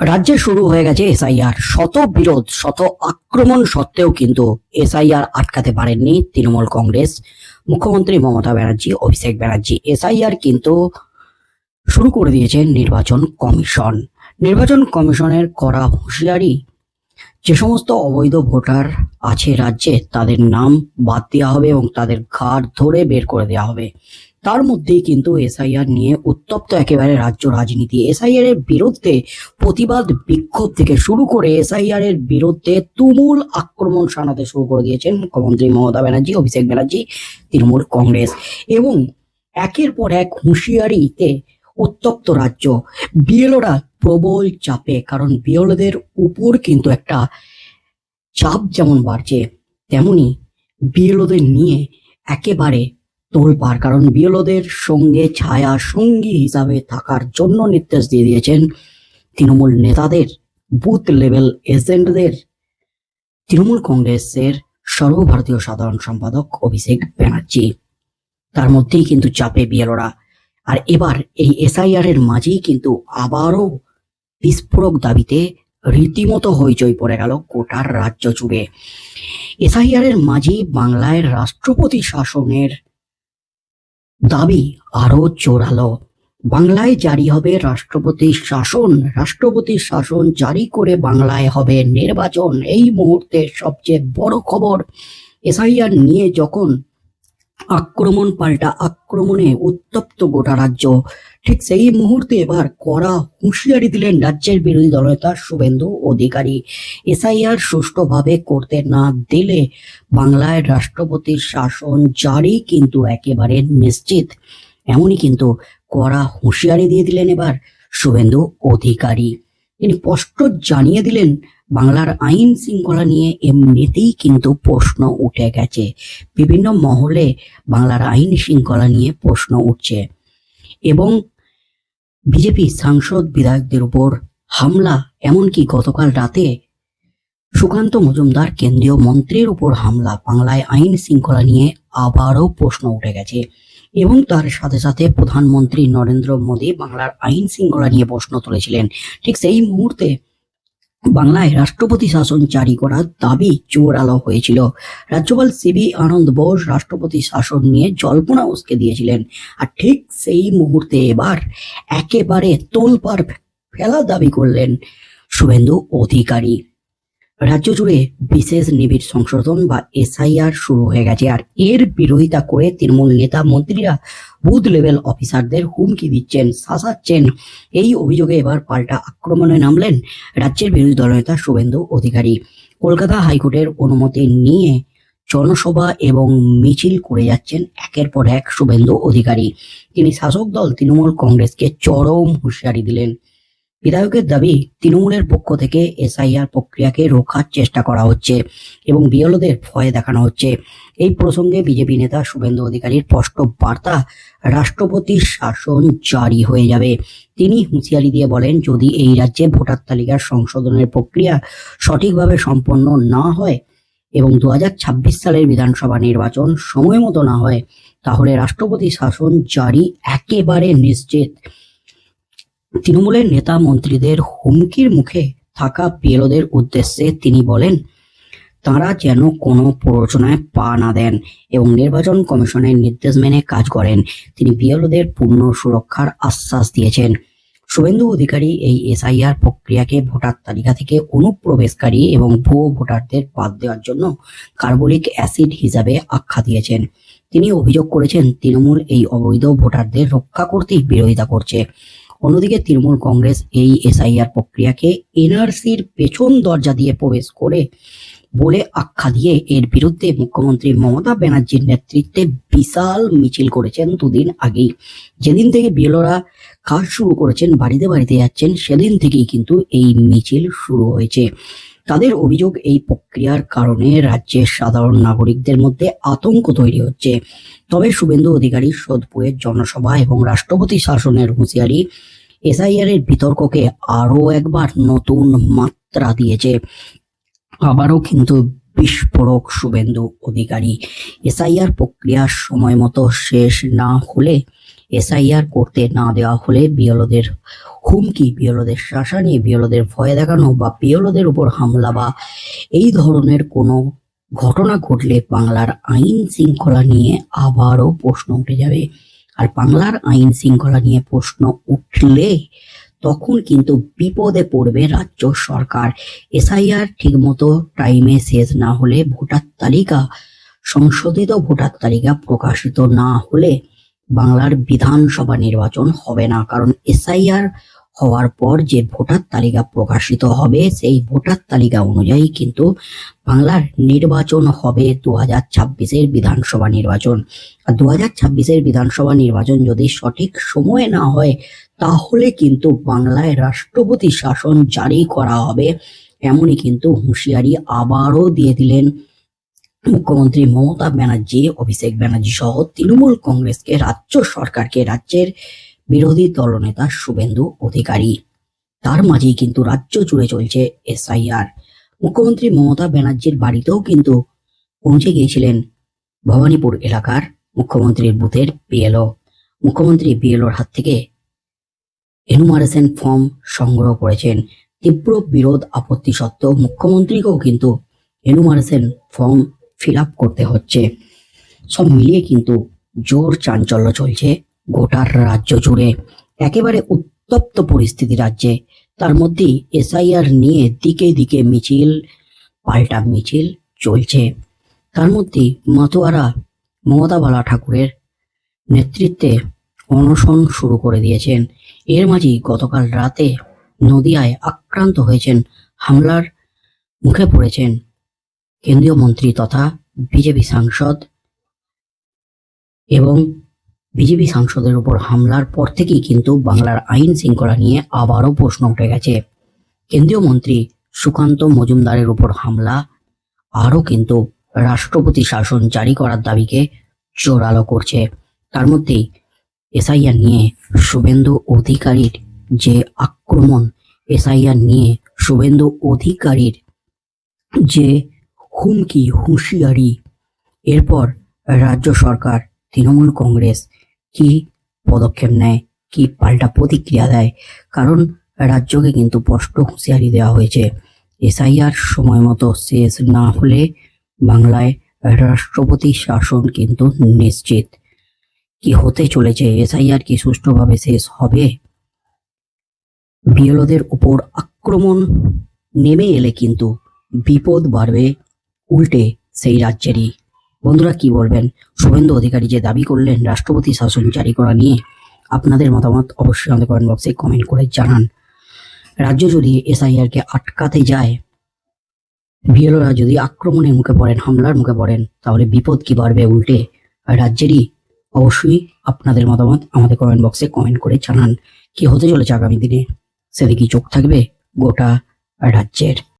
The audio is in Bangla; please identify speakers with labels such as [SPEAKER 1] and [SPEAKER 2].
[SPEAKER 1] রাজ্যে শুরু হয়ে গেছে এসআইআর। শত বিরোধ, শত আক্রমণ সত্ত্বেও কিন্তু এসআইআর আটকাতে পারেননি তৃণমূল কংগ্রেস। মুখ্যমন্ত্রী মমতা ব্যানার্জি, অভিষেক ব্যানার্জি, এসআইআর কিন্তু শুরু করে দিয়েছেন নির্বাচন কমিশন। নির্বাচন কমিশনের করা হুঁশিয়ারি, যে সমস্ত অবৈধ ভোটার আছে রাজ্যে, তাদের নাম বাদ দেওয়া হবে এবং তাদের ঘাট ধরে বের করে দেওয়া হবে। তার মধ্যেই কিন্তু এসআইআর নিয়ে উত্তপ্ত একেবারে রাজ্য রাজনীতি। এসআইআর এর বিরুদ্ধে প্রতিবাদ বিক্ষোভ থেকে শুরু করে এসআইআর এর বিরুদ্ধে তুমুল আক্রমণ শানাতে শুরু করে দিয়েছেন মুখ্যমন্ত্রী মমতা ব্যানার্জি, অভিষেক ব্যানার্জি, তৃণমূল কংগ্রেস এবং একের পর এক হুঁশিয়ারিতে উত্তপ্ত রাজ্য। বিএলওরা প্রবল চাপে, কারণ বিএলওদের উপর কিন্তু একটা চাপ যেমন বাড়ছে, তেমনি বিএলওদের নিয়ে একেবারে তোলপাড়, কারণ বিএলওদের সঙ্গে ছায়া সঙ্গী হিসাবে থাকার জন্য নির্দেশ দিয়ে দিয়েছেন তৃণমূল নেতাদের, বুথ লেভেল এজেন্টদের। তৃণমূল কংগ্রেসের সর্বভারতীয় সাধারণ সম্পাদক অভিষেক ব্যানার্জি। তার মধ্যেই কিন্তু চাপে বিএলওরা। আর এবার এই এসআইআর এর মাঝেই কিন্তু আবারও বিস্ফোরক দাবিতে রীতিমতো হইচই পড়ে গেল গোটার রাজ্য জুড়ে। এসআইআর এর মাঝেই বাংলায় রাষ্ট্রপতি শাসনের দাবি আরও জোরালো। বাংলায় জারি হবে রাষ্ট্রপতি শাসন। রাষ্ট্রপতি শাসন জারি করে বাংলায় হবে নির্বাচন। এই মুহূর্তে সবচেয়ে বড় খবর এসআইআর নিয়ে যখন আক্রমণ পাল্টা আক্রমণে উত্তপ্ত গোটা রাজ্য। ঠিক সেই মুহূর্তে এবার কড়া হুঁশিয়ারি দিলেন রাজ্যের বিরোধী দলনেতা শুভেন্দু অধিকারী। এসআইআর সুষ্ঠুভাবে করতে না দিলে বাংলায় রাষ্ট্রপতির শাসন জারি কিন্তু একেবারে নিশ্চিত। এমনই কিন্তু কড়া হুঁশিয়ারি দিয়ে দিলেন এবার শুভেন্দু অধিকারী। তিনি স্পষ্ট জানিয়ে দিলেন, বাংলার আইন শৃঙ্খলা নিয়ে এমনিতেই কিন্তু প্রশ্ন উঠে গেছে। বিভিন্ন মহলে বাংলার আইন শৃঙ্খলা নিয়ে প্রশ্ন উঠছে। এবং বিজেপি সাংসদ বিধায়কদের উপর হামলা, এমনকি গতকাল রাতে সুকান্ত মজুমদার কেন্দ্রীয় মন্ত্রীর উপর হামলা, বাংলায় আইন শৃঙ্খলা নিয়ে আবারও প্রশ্ন উঠে গেছে। এবং তার সাথে সাথে প্রধানমন্ত্রী নরেন্দ্র মোদী বাংলার আইন শৃঙ্খলা নিয়ে প্রশ্ন তুলেছিলেন। ঠিক সেই মুহূর্তে বাংলায় রাষ্ট্রপতি শাসন জারি করার দাবি জোরালো হয়েছিল। রাজ্যপাল সিবি আনন্দ বোস রাষ্ট্রপতি শাসন নিয়ে জল্পনা উসকে দিয়েছিলেন। আর ঠিক সেই মুহূর্তে এবার একেবারে তোলপাড় ফেলা দাবি করলেন শুভেন্দু অধিকারী। রাজ্য জুড়ে বিশেষ নিবিড় সংশোধন বা এসআইআর শুরু হয়ে গেছে, আর এর বিরোধিতা করে তৃণমূল নেতা মন্ত্রীরা বুথ লেভেল অফিসারদের হুমকি দিচ্ছেন, শাসাচ্ছেন। এই অভিযোগে এবার পাল্টা আক্রমণে নামলেন রাজ্যের বিরোধী দলনেতা শুভেন্দু অধিকারী। কলকাতা হাইকোর্টের অনুমতি নিয়ে জনসভা এবং মিছিল করে যাচ্ছেন একের পর এক শুভেন্দু অধিকারী। তিনি শাসক দল তৃণমূল কংগ্রেসকে চরম হুঁশিয়ারি দিলেন। বিধায়কের দাবি, তৃণমূলের পক্ষ থেকে এসআইআর প্রক্রিয়াকে রোখার চেষ্টা করা হচ্ছে এবং বিএলওদের ভয় দেখানো হচ্ছে। এই প্রসঙ্গে বিজেপি নেতা শুভেন্দু অধিকারীর স্পষ্ট বার্তা রাষ্ট্রপতির শাসন জারি হয়ে যাবে। তিনি হুঁশিয়ারি দিয়ে বলেন, যদি এই রাজ্যে ভোটার তালিকার সংশোধনের প্রক্রিয়া সঠিকভাবে সম্পন্ন না হয় এবং দু হাজার ছাব্বিশ সালের বিধানসভা নির্বাচন সময় মতো না হয়, তাহলে রাষ্ট্রপতি শাসন জারি একেবারে নিশ্চিত। তৃণমূলের নেতা মন্ত্রীদের হুমকির মুখে থাকা বিএলওদের উদ্দেশ্যে তিনি বলেন, তারা যেন কোনো প্ররোচনায় পা না দেন এবং নির্বাচন কমিশনের নির্দেশ মেনে কাজ করেন। তিনি বিএলওদের পূর্ণ সুরক্ষার আশ্বাস দিয়েছেন। শুভেন্দু অধিকারী এই এসআইআর প্রক্রিয়াকে ভোটার তালিকা থেকে অনুপ্রবেশকারী এবং ভুয়ো ভোটারদের বাদ দেওয়ার জন্য কার্বলিক অ্যাসিড হিসাবে আখ্যা দিয়েছেন। তিনি অভিযোগ করেছেন, তৃণমূল এই অবৈধ ভোটারদের রক্ষা করতেই বিরোধিতা করছে। অন্যদিকে তৃণমূল কংগ্রেস এই এসআইআর প্রক্রিয়াকে এনআরসির পেছন দরজা দিয়ে প্রবেশ করে বলে আখ্যা দিয়ে এর বিরুদ্ধে মুখ্যমন্ত্রী মমতা ব্যানার্জির নেতৃত্বে বিশাল মিছিল করেছেন দুদিন আগেই। যেদিন থেকে বিএলরা কাজ শুরু করেছেন, বাড়িতে বাড়িতে যাচ্ছেন, সেদিন থেকেই কিন্তু এই মিছিল শুরু হয়েছে। তাদের অভিযোগ এই প্রক্রিয়ার কারণে রাজ্যের সাধারণ নাগরিকদের মধ্যে আতঙ্ক তৈরি হচ্ছে। তবে শুভেন্দু অধিকারী সোদপুরের জনসভা এবং রাষ্ট্রপতি শাসনের হুঁশিয়ারি এসআইআর এর বিতর্ককে আরও একবার নতুন মাত্রা দিয়েছে। আবারও কিন্তু বিস্ফোরক শুভেন্দু অধিকারী। এসআইআর প্রক্রিয়া সময় মতো শেষ না হলে এসআইআর করতে না দেওয়া হলে বিএলওদের হুমকি, বিএলওদের নিয়ে বিএলওদের ভয় দেখানো বা বিএলওদের উপর হামলা বা এই ধরনের কোনো ঘটনা ঘটলে বাংলার আইন শৃঙ্খলা নিয়ে আবারও প্রশ্ন উঠে যাবে। আর বাংলার আইন শৃঙ্খলা নিয়ে প্রশ্ন উঠলে তখন কিন্তু বিপদে পড়বে রাজ্য সরকার। এসআইআর ঠিকমতো টাইমে শেষ না হলে ভোটার তালিকা, সংশোধিত ভোটার তালিকা প্রকাশিত না হলে বাংলার বিধানসভা নির্বাচন হবে না, কারণ এসআইআর হওয়ার পর যে ভোটার তালিকা প্রকাশিত হবে, সেই ভোটার তালিকা অনুযায়ী কিন্তু বাংলার নির্বাচন হবে দু হাজার ছাব্বিশের বিধানসভা নির্বাচন। আর দু হাজার ছাব্বিশের বিধানসভা নির্বাচন যদি সঠিক সময়ে না হয়, তাহলে কিন্তু বাংলায় রাষ্ট্রপতি শাসন জারি করা হবে, এমনই কিন্তু হুঁশিয়ারি আবারও দিয়ে দিলেন মুখ্যমন্ত্রী মমতা ব্যানার্জি, অভিষেক ব্যানার্জি সহ তৃণমূল কংগ্রেসকে রাজ্য সরকারকে রাজ্যের বিরোধী দলনেতা শুভেন্দু অধিকারী। তার মাঝেই কিন্তু রাজ্য জুড়ে চলছে এসআইআর। মুখ্যমন্ত্রী মমতা ব্যানার্জির বাড়িতেও কিন্তু পৌঁছে গিয়েছিলেন ভবানীপুর এলাকার মুখ্যমন্ত্রীর বুথের বিএলও মুখ্যমন্ত্রী বিএলওর হাত থেকে এনুমারেশন ফর্ম সংগ্রহ করেছেন। তীব্র বিরোধ আপত্তি সত্ত্বেও মুখ্যমন্ত্রীকেও কিন্তু এনুমারেশন ফর্ম ফিল আপ করতে হচ্ছে। সব মিলিয়ে কিন্তু জোর চাঞ্চল্য চলছে গোটার রাজ্য জুড়ে। একেবারে উত্তপ্ত পরিস্থিতি রাজ্যে। তার মধ্যেই এসআইআর নিয়ে দিকে দিকে মিছিল, পাল্টা মিছিল চলছে। তার মধ্যে মাতোয়ারা মমতা বালা ঠাকুরের নেতৃত্বে অনশন শুরু করে দিয়েছেন। এর মাঝেই গতকাল রাতে নদিয়ায় আক্রান্ত হয়েছেন হামলার মুখে পড়েছেন কেন্দ্রীয় মন্ত্রী তথা বিজেপি সাংসদ এবং বিজেপি সাংসদের উপর হামলার পর থেকেই কিন্তু বাংলার আইন শৃঙ্খলা নিয়ে আবারও প্রশ্ন উঠে গেছে। কেন্দ্রীয় মন্ত্রী সুকান্ত মজুমদারের উপর হামলা, আরও কিন্তু রাষ্ট্রপতি শাসন জারি করার দাবিকে জোরালো করছে। তার মধ্যেই এসআইআর নিয়ে শুভেন্দু অধিকারীর যে আক্রমণ, এসআইআর নিয়ে শুভেন্দু অধিকারীর যে হুমকি হুঁশিয়ারি? এরপর রাজ্য সরকার, তৃণমূল কংগ্রেস কি পদক্ষেপ নেয়? কি পাল্টা প্রতিক্রিয়া দেয়? কারণ রাজ্যকে কিন্তু স্পষ্ট হুঁশিয়ারি দেওয়া হয়েছে। এসআইআর সময় মতো শেষ না হলে বাংলায় রাষ্ট্রপতি শাসন কিন্তু নিশ্চিত। কি হতে চলেছে? এসআইআর কি সুষ্ঠুভাবে শেষ হবে? বিএলওদের উপর আক্রমণ নেমে এলে কিন্তু বিপদ বাড়বে উল্টে সেই রাজ্যেরই। বন্ধুরা কি বলবেন? শুভেন্দু অধিকারী যে দাবি করলেন রাষ্ট্রপতি শাসন জারি করা নিয়ে, আপনাদের মতামত অবশ্যই আমাদের কমেন্ট বক্সে কমেন্ট করে জানান। রাজ্য যদি এসআইআর কে আটকাতে যায়, বিএলওরা যদি আক্রমণের মুখে পড়েন, হামলার মুখে পড়েন, তাহলে বিপদ কি বাড়বে উল্টে? রাজ্যেরই অবশ্যই আপনাদের মতামত আমাদের কমেন্ট বক্সে কমেন্ট করে জানান। কি হতে চলেছে আগামী দিনে? সেদিকে চোখ থাকবে? গোটা রাজ্যের